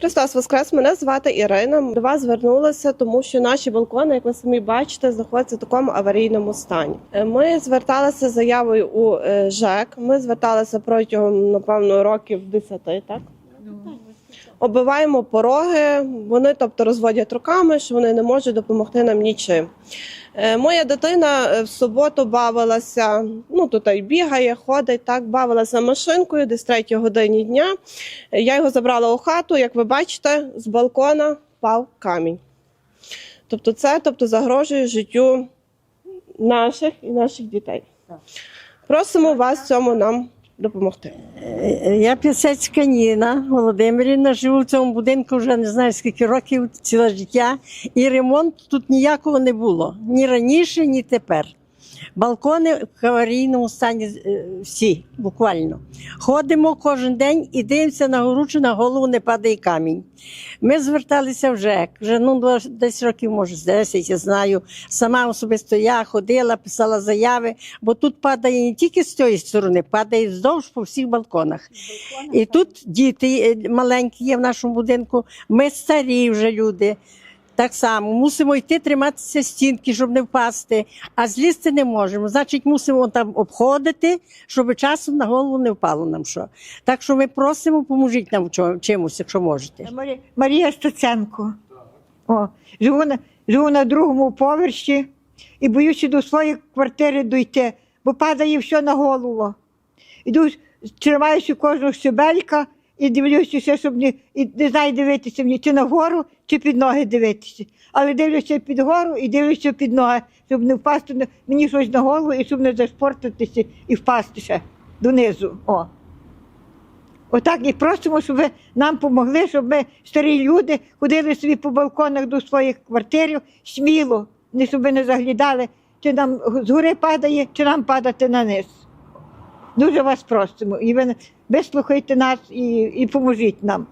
Христос Воскрес, мене звати Ірина. До вас звернулася, тому що наші балкони, як ви самі бачите, знаходяться в такому аварійному стані. Е, Ми зверталися з заявою у е, ЖЕК. Ми зверталися протягом напевно років 10, так? Оббиваємо пороги, вони тобто розводять руками, що вони не можуть допомогти нам нічим. Е, Моя дитина е, в суботу бавилася, ну тут і бігає, ходить, так бавилася машинкою десь третій годині дня. Е, Я його забрала у хату. Як ви бачите, з балкона впав камінь. Тобто, це тобто, загрожує життю наших і наших дітей. Просимо вас цьому нам допомогти. Е, Я Пісецька Ніна Володимирівна, живу в цьому будинку вже не знаю скільки років, ціле життя. І ремонту тут ніякого не було. Ні раніше, ні тепер. Балкони в аварійному стані е, всі, буквально. Ходимо кожен день і дивимося на гору, чи на голову не падає камінь. Ми зверталися в ЖЕК, вже ну, десь років, може, з 10, я знаю. Сама особисто я ходила, писала заяви, бо тут падає не тільки з цієї сторони, падає вздовж по всіх балконах. І тут діти е, маленькі є в нашому будинку, ми старі вже люди. Так само мусимо йти триматися стінки, щоб не впасти, а злізти не можемо. Значить, мусимо там обходити, щоб часом на голову не впало нам що. Так що ми просимо, поможіть нам чимось, якщо можете. Марія, Марія Стеценко. О, живу, на, живу на другому поверсі і боюся до своєї квартири дойти, бо падає все на голову. Іду, тримаюся кожного щебелька і дивлюся, щоб не, і не знаю дивитися мені, чи нагору, чи під ноги дивитися. Але дивлюся під гору і дивлюся під ноги, щоб не впасти мені щось на голову і щоб не зашпортитися і впасти ще донизу. О. Отак і просимо, щоб ви нам допомогли, щоб ми, старі люди, ходили собі по балконах до своїх квартир сміло, не щоб ви не заглядали, чи нам з гори падає, чи нам падати на низ. Дуже вас просимо. І ви вислухайте нас і, і поможіть нам.